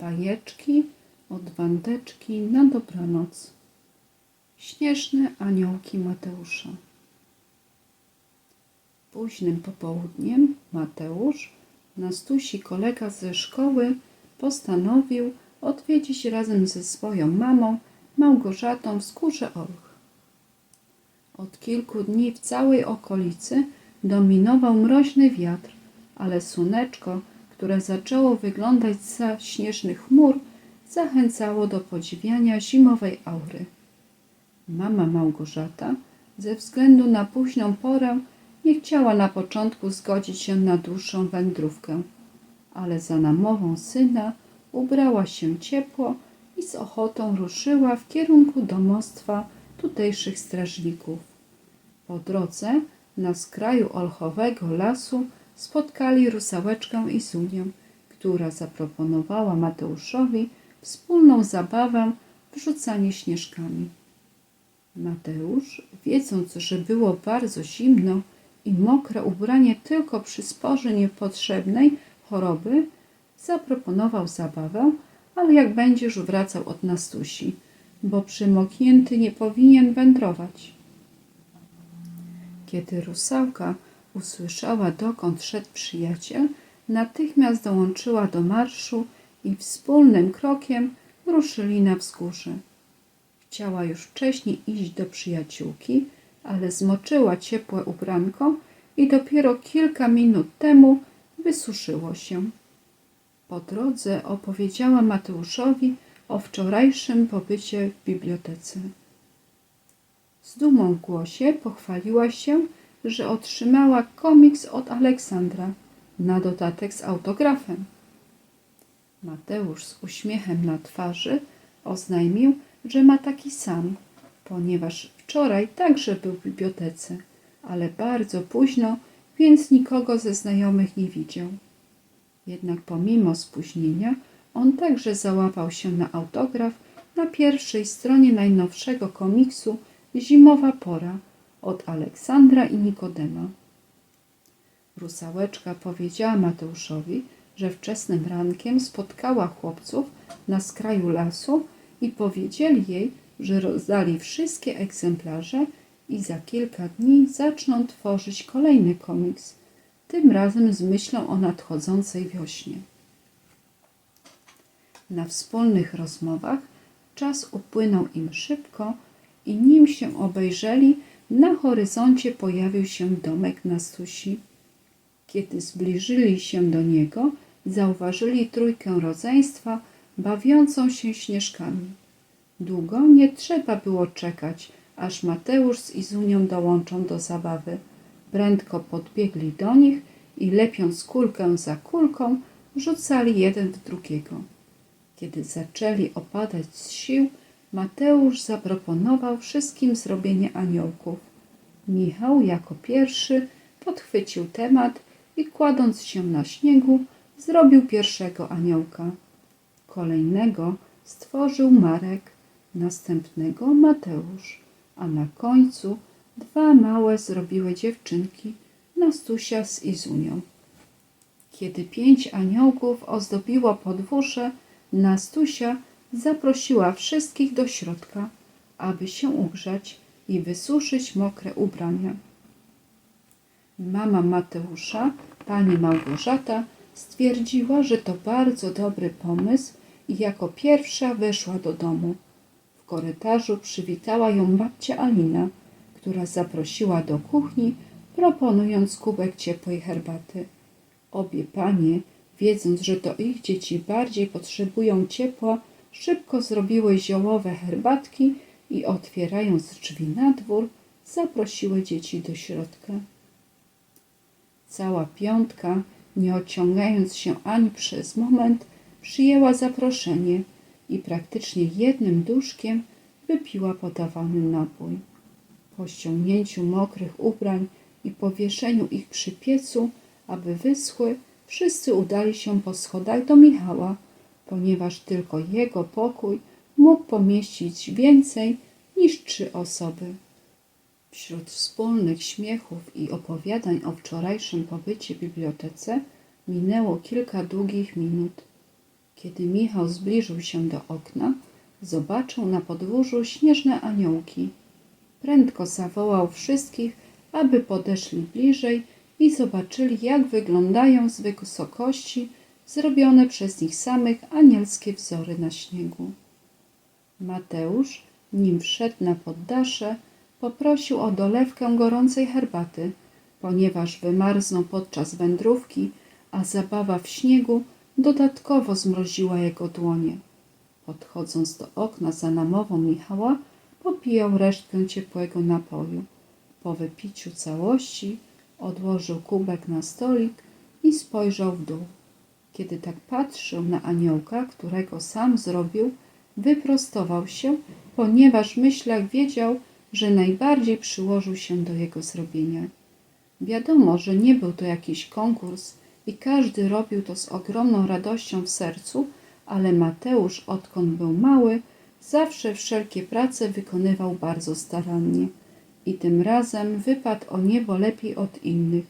Bajeczki od Wandeczki na dobranoc. Śnieżne aniołki Mateusza. Późnym popołudniem Mateusz, Nastusi kolega ze szkoły, postanowił odwiedzić razem ze swoją mamą Małgorzatą wzgórze Olch. Od kilku dni w całej okolicy dominował mroźny wiatr, ale słoneczko, które zaczęło wyglądać za śnieżnych chmur, zachęcało do podziwiania zimowej aury. Mama Małgorzata, ze względu na późną porę, nie chciała na początku zgodzić się na dłuższą wędrówkę, ale za namową syna ubrała się ciepło i z ochotą ruszyła w kierunku domostwa tutejszych strażników. Po drodze na skraju olchowego lasu spotkali rusałeczkę i Zunię, która zaproponowała Mateuszowi wspólną zabawę w rzucanie śnieżkami. Mateusz, wiedząc, że było bardzo zimno i mokre ubranie tylko przysporzy niepotrzebnej choroby, zaproponował zabawę, ale jak będziesz wracał od Nastusi, bo przymoknięty nie powinien wędrować. Kiedy rusałka usłyszała, dokąd szedł przyjaciel, natychmiast dołączyła do marszu i wspólnym krokiem ruszyli na wzgórze. Chciała już wcześniej iść do przyjaciółki, ale zmoczyła ciepłe ubranko i dopiero kilka minut temu wysuszyło się. Po drodze opowiedziała Mateuszowi o wczorajszym pobycie w bibliotece. Z dumą w głosie pochwaliła się, że otrzymała komiks od Aleksandra, na dodatek z autografem. Mateusz z uśmiechem na twarzy oznajmił, że ma taki sam, ponieważ wczoraj także był w bibliotece, ale bardzo późno, więc nikogo ze znajomych nie widział. Jednak pomimo spóźnienia, on także załapał się na autograf na pierwszej stronie najnowszego komiksu Zimowa pora od Aleksandra i Nikodema. Rusałeczka powiedziała Mateuszowi, że wczesnym rankiem spotkała chłopców na skraju lasu i powiedzieli jej, że rozdali wszystkie egzemplarze i za kilka dni zaczną tworzyć kolejny komiks, tym razem z myślą o nadchodzącej wiośnie. Na wspólnych rozmowach czas upłynął im szybko i nim się obejrzeli, na horyzoncie pojawił się domek na susi. Kiedy zbliżyli się do niego, zauważyli trójkę rodzeństwa bawiącą się śnieżkami. Długo nie trzeba było czekać, aż Mateusz z Izunią dołączą do zabawy. Prędko podbiegli do nich i lepiąc kulkę za kulką, rzucali jeden w drugiego. Kiedy zaczęli opadać z sił, Mateusz zaproponował wszystkim zrobienie aniołków. Michał jako pierwszy podchwycił temat i kładąc się na śniegu, zrobił pierwszego aniołka. Kolejnego stworzył Marek, następnego Mateusz, a na końcu dwa małe zrobiły dziewczynki, Nastusia z Izunią. Kiedy pięć aniołków ozdobiło podwórze, Nastusia zaprosiła wszystkich do środka, aby się ugrzać i wysuszyć mokre ubrania. Mama Mateusza, pani Małgorzata, stwierdziła, że to bardzo dobry pomysł i jako pierwsza weszła do domu. W korytarzu przywitała ją babcia Alina, która zaprosiła do kuchni, proponując kubek ciepłej herbaty. Obie panie, wiedząc, że to ich dzieci bardziej potrzebują ciepła, szybko zrobiły ziołowe herbatki i otwierając drzwi na dwór, zaprosiły dzieci do środka. Cała piątka, nie ociągając się ani przez moment, przyjęła zaproszenie i praktycznie jednym duszkiem wypiła podawany napój. Po ściągnięciu mokrych ubrań i powieszeniu ich przy piecu, aby wyschły, wszyscy udali się po schodach do Michała, ponieważ tylko jego pokój mógł pomieścić więcej niż trzy osoby. Wśród wspólnych śmiechów i opowiadań o wczorajszym pobycie w bibliotece minęło kilka długich minut. Kiedy Michał zbliżył się do okna, zobaczył na podwórzu śnieżne aniołki. Prędko zawołał wszystkich, aby podeszli bliżej i zobaczyli, jak wyglądają z wysokości zrobione przez nich samych anielskie wzory na śniegu. Mateusz, nim wszedł na poddasze, poprosił o dolewkę gorącej herbaty, ponieważ wymarznął podczas wędrówki, a zabawa w śniegu dodatkowo zmroziła jego dłonie. Podchodząc do okna za namową Michała, popijał resztkę ciepłego napoju. Po wypiciu całości odłożył kubek na stolik i spojrzał w dół. Kiedy tak patrzył na aniołka, którego sam zrobił, wyprostował się, ponieważ w myślach wiedział, że najbardziej przyłożył się do jego zrobienia. Wiadomo, że nie był to jakiś konkurs i każdy robił to z ogromną radością w sercu, ale Mateusz, odkąd był mały, zawsze wszelkie prace wykonywał bardzo starannie. I tym razem wypadł o niebo lepiej od innych.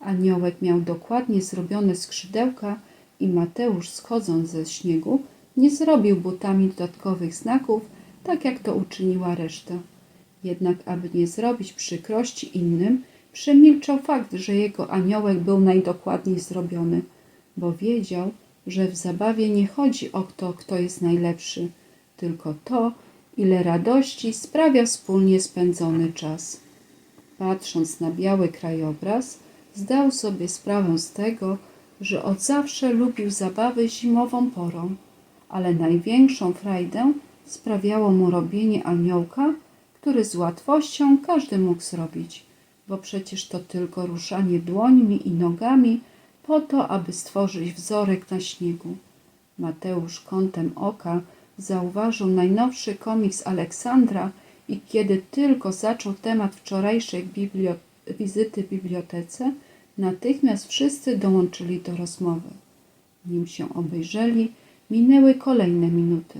Aniołek miał dokładnie zrobione skrzydełka i Mateusz, schodząc ze śniegu, nie zrobił butami dodatkowych znaków, tak jak to uczyniła reszta. Jednak, aby nie zrobić przykrości innym, przemilczał fakt, że jego aniołek był najdokładniej zrobiony, bo wiedział, że w zabawie nie chodzi o to, kto jest najlepszy, tylko to, ile radości sprawia wspólnie spędzony czas. Patrząc na biały krajobraz, zdał sobie sprawę z tego, że od zawsze lubił zabawy zimową porą, ale największą frajdę sprawiało mu robienie aniołka, który z łatwością każdy mógł zrobić, bo przecież to tylko ruszanie dłońmi i nogami po to, aby stworzyć wzorek na śniegu. Mateusz kątem oka zauważył najnowszy komiks Aleksandra i kiedy tylko zaczął temat wczorajszej wizyty w bibliotece, natychmiast wszyscy dołączyli do rozmowy. Nim się obejrzeli, minęły kolejne minuty.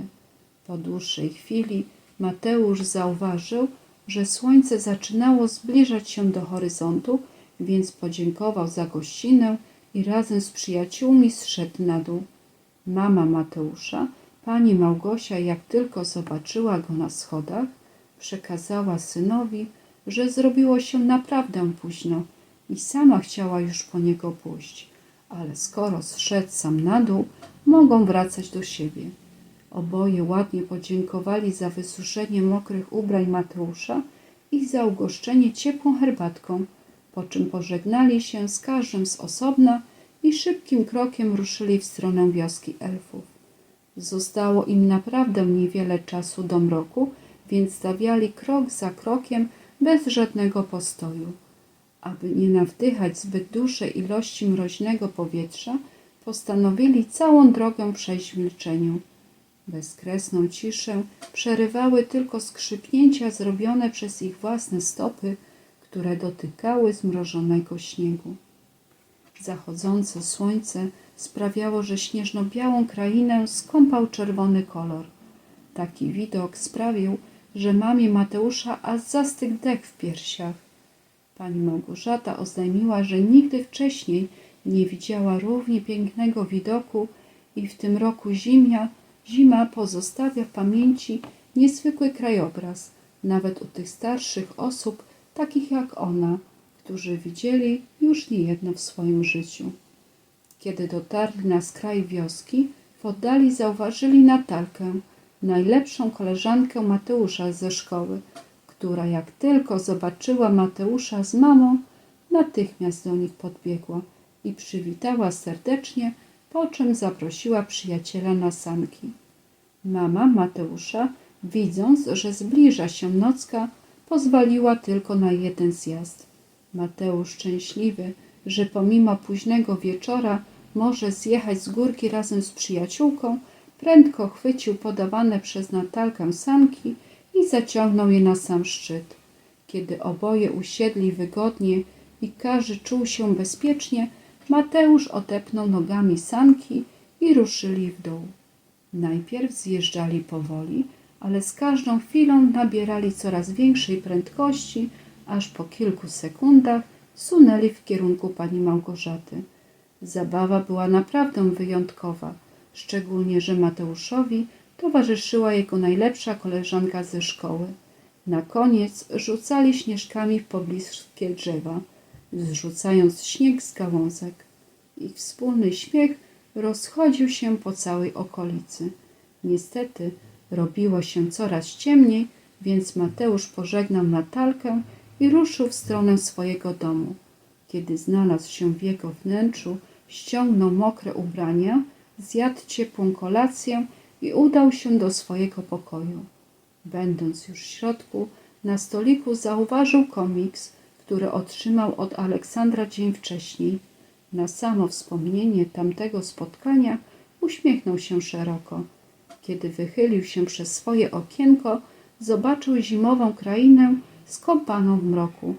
Po dłuższej chwili Mateusz zauważył, że słońce zaczynało zbliżać się do horyzontu, więc podziękował za gościnę i razem z przyjaciółmi zszedł na dół. Mama Mateusza, pani Małgosia, jak tylko zobaczyła go na schodach, przekazała synowi, że zrobiło się naprawdę późno i sama chciała już po niego pójść, ale skoro zszedł sam na dół, mogą wracać do siebie. Oboje ładnie podziękowali za wysuszenie mokrych ubrań Mateusza i za ugoszczenie ciepłą herbatką, po czym pożegnali się z każdym z osobna i szybkim krokiem ruszyli w stronę wioski elfów. Zostało im naprawdę niewiele czasu do mroku, więc stawiali krok za krokiem bez żadnego postoju. Aby nie nawdychać zbyt dużej ilości mroźnego powietrza, postanowili całą drogę przejść w milczeniu. Bezkresną ciszę przerywały tylko skrzypnięcia zrobione przez ich własne stopy, które dotykały zmrożonego śniegu. Zachodzące słońce sprawiało, że śnieżno-białą krainę skąpał czerwony kolor. Taki widok sprawił, że mamie Mateusza aż zastygł dech w piersiach. Pani Małgorzata oznajmiła, że nigdy wcześniej nie widziała równie pięknego widoku i w tym roku zimia, zima pozostawia w pamięci niezwykły krajobraz, nawet u tych starszych osób, takich jak ona, którzy widzieli już niejedno w swoim życiu. Kiedy dotarli na skraj wioski, w oddali zauważyli Natalkę, najlepszą koleżankę Mateusza ze szkoły, która jak tylko zobaczyła Mateusza z mamą, natychmiast do nich podbiegła i przywitała serdecznie, po czym zaprosiła przyjaciela na sanki. Mama Mateusza, widząc, że zbliża się nocka, pozwoliła tylko na jeden zjazd. Mateusz szczęśliwy, że pomimo późnego wieczora może zjechać z górki razem z przyjaciółką, prędko chwycił podawane przez Natalkę sanki i zaciągnął je na sam szczyt. Kiedy oboje usiedli wygodnie i każdy czuł się bezpiecznie, Mateusz odepnął nogami sanki i ruszyli w dół. Najpierw zjeżdżali powoli, ale z każdą chwilą nabierali coraz większej prędkości, aż po kilku sekundach sunęli w kierunku pani Małgorzaty. Zabawa była naprawdę wyjątkowa. szczególnie, że Mateuszowi towarzyszyła jego najlepsza koleżanka ze szkoły. Na koniec rzucali śnieżkami w pobliskie drzewa, zrzucając śnieg z gałązek. Ich wspólny śmiech rozchodził się po całej okolicy. Niestety robiło się coraz ciemniej, więc Mateusz pożegnał Natalkę i ruszył w stronę swojego domu. Kiedy znalazł się w jego wnętrzu, ściągnął mokre ubrania, zjadł ciepłą kolację i udał się do swojego pokoju. Będąc już w środku, na stoliku zauważył komiks, który otrzymał od Aleksandra dzień wcześniej. Na samo wspomnienie tamtego spotkania uśmiechnął się szeroko. Kiedy wychylił się przez swoje okienko, zobaczył zimową krainę skąpaną w mroku.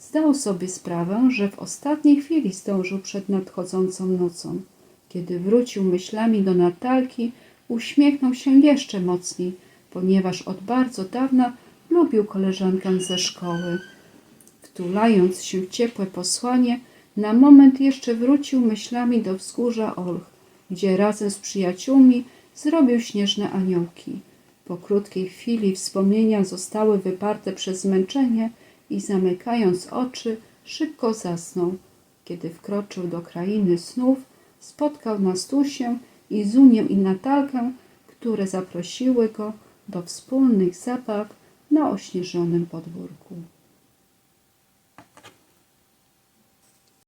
Zdał sobie sprawę, że w ostatniej chwili zdążył przed nadchodzącą nocą. Kiedy wrócił myślami do Natalki, uśmiechnął się jeszcze mocniej, ponieważ od bardzo dawna lubił koleżankę ze szkoły. Wtulając się w ciepłe posłanie, na moment jeszcze wrócił myślami do wzgórza Olch, gdzie razem z przyjaciółmi zrobił śnieżne aniołki. Po krótkiej chwili wspomnienia zostały wyparte przez zmęczenie i zamykając oczy, szybko zasnął. Kiedy wkroczył do krainy snów, spotkał Nastusię i Zunię i Natalkę, które zaprosiły go do wspólnych zabaw na ośnieżonym podwórku.